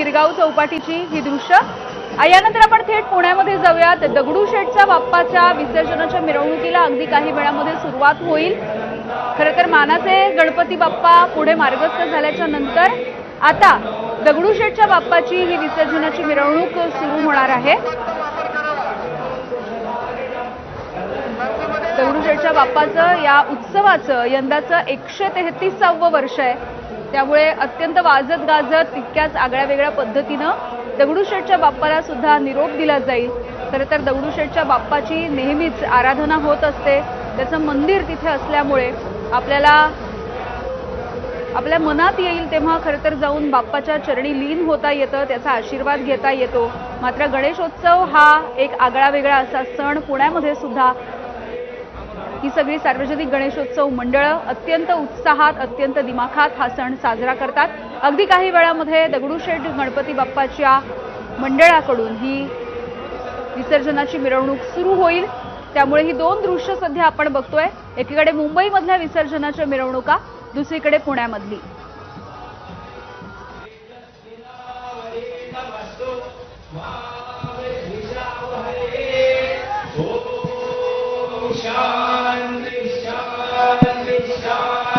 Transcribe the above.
गिरगाव चौपाटीची ही दृश्य. यानंतर आपण थेट पुण्यामध्ये जाऊयात. दगडूशेठच्या बाप्पाच्या विसर्जनाच्या मिरवणुकीला अगदी काही वेळामध्ये सुरुवात होईल. खरं तर मानाचे गणपती बाप्पा पुढे मार्गस्थ झाल्याच्यानंतर आता दगडूशेठच्या बाप्पाची ही विसर्जनाची मिरवणूक सुरू होणार आहे. दगडूशेठच्या बाप्पाचं या उत्सवाचं यंदाचं एकशे तेहतीसावं वर्ष आहे. त्यामुळे अत्यंत वाजत गाजत तितक्याच आगळ्या वेगळ्या पद्धतीनं दगडूशेठच्या बाप्पाला सुद्धा निरोप दिला जाईल. खरं तर दगडूशेठच्या बाप्पाची नेहमीच आराधना होत असते. त्याचं मंदिर तिथे असल्यामुळे आपल्याला आपल्या मनात येईल तेव्हा खरं तर जाऊन बाप्पाच्या चरणी लीन होता येतं त्याचा आशीर्वाद घेता येतो. मात्र गणेशोत्सव हा एक आगळा वेगळा असा सण पुण्यामध्ये सुद्धा ही सगळी सार्वजनिक गणेशोत्सव मंडळं अत्यंत उत्साहात अत्यंत दिमाखात हा सण साजरा करतात. अगदी काही वेळामध्ये दगडूशेठ गणपती बाप्पाच्या मंडळाकडून ही विसर्जनाची मिरवणूक सुरू होईल. त्यामुळे ही दोन दृश्य सध्या आपण बघतोय. एकीकडे मुंबईमधल्या विसर्जनाच्या मिरवणुका दुसरीकडे पुण्यामधली. perfeição.